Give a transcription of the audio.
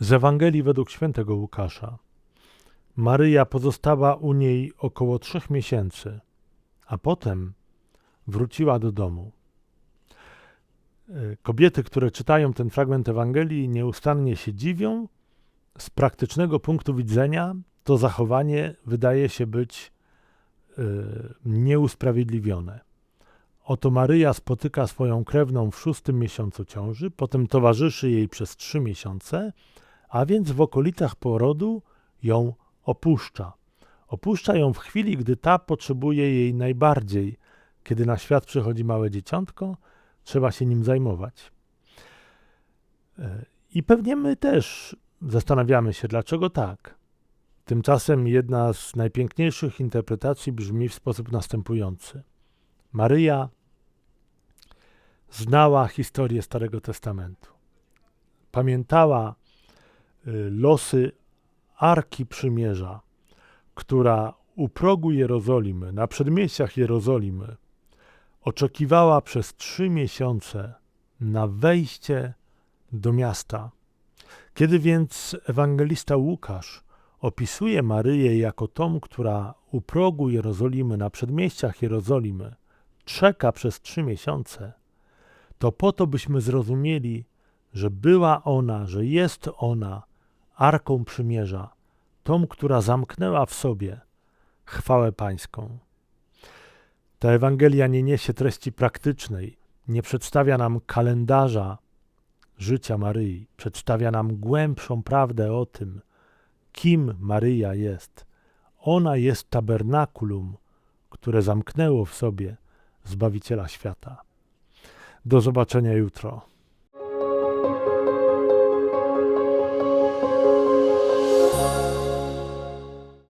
Z Ewangelii według świętego Łukasza. Maryja pozostała u niej około trzech miesięcy, a potem wróciła do domu. E, Kobiety, które czytają ten fragment Ewangelii, nieustannie się dziwią. Z praktycznego punktu widzenia to zachowanie wydaje się być e, nieusprawiedliwione. Oto Maryja spotyka swoją krewną w szóstym miesiącu ciąży, potem towarzyszy jej przez trzy miesiące, a więc w okolicach porodu ją opuszcza. Opuszcza ją w chwili, gdy ta potrzebuje jej najbardziej. Kiedy na świat przychodzi małe dzieciątko, trzeba się nim zajmować. E, I pewnie my też zastanawiamy się, dlaczego tak. Tymczasem jedna z najpiękniejszych interpretacji brzmi w sposób następujący. Maryja znała historię Starego Testamentu. Pamiętała losy Arki Przymierza, która u progu Jerozolimy, na przedmieściach Jerozolimy, oczekiwała przez trzy miesiące na wejście do miasta. Kiedy więc ewangelista Łukasz opisuje Maryję jako tą, która u progu Jerozolimy, na przedmieściach Jerozolimy, czeka przez trzy miesiące, to po to byśmy zrozumieli, że była ona, że jest ona arką przymierza, tą, która zamknęła w sobie chwałę Pańską. Ta Ewangelia nie niesie treści praktycznej, nie przedstawia nam kalendarza życia Maryi, przedstawia nam głębszą prawdę o tym, kim Maryja jest. Ona jest tabernakulum, które zamknęło w sobie Zbawiciela świata. Do zobaczenia jutro.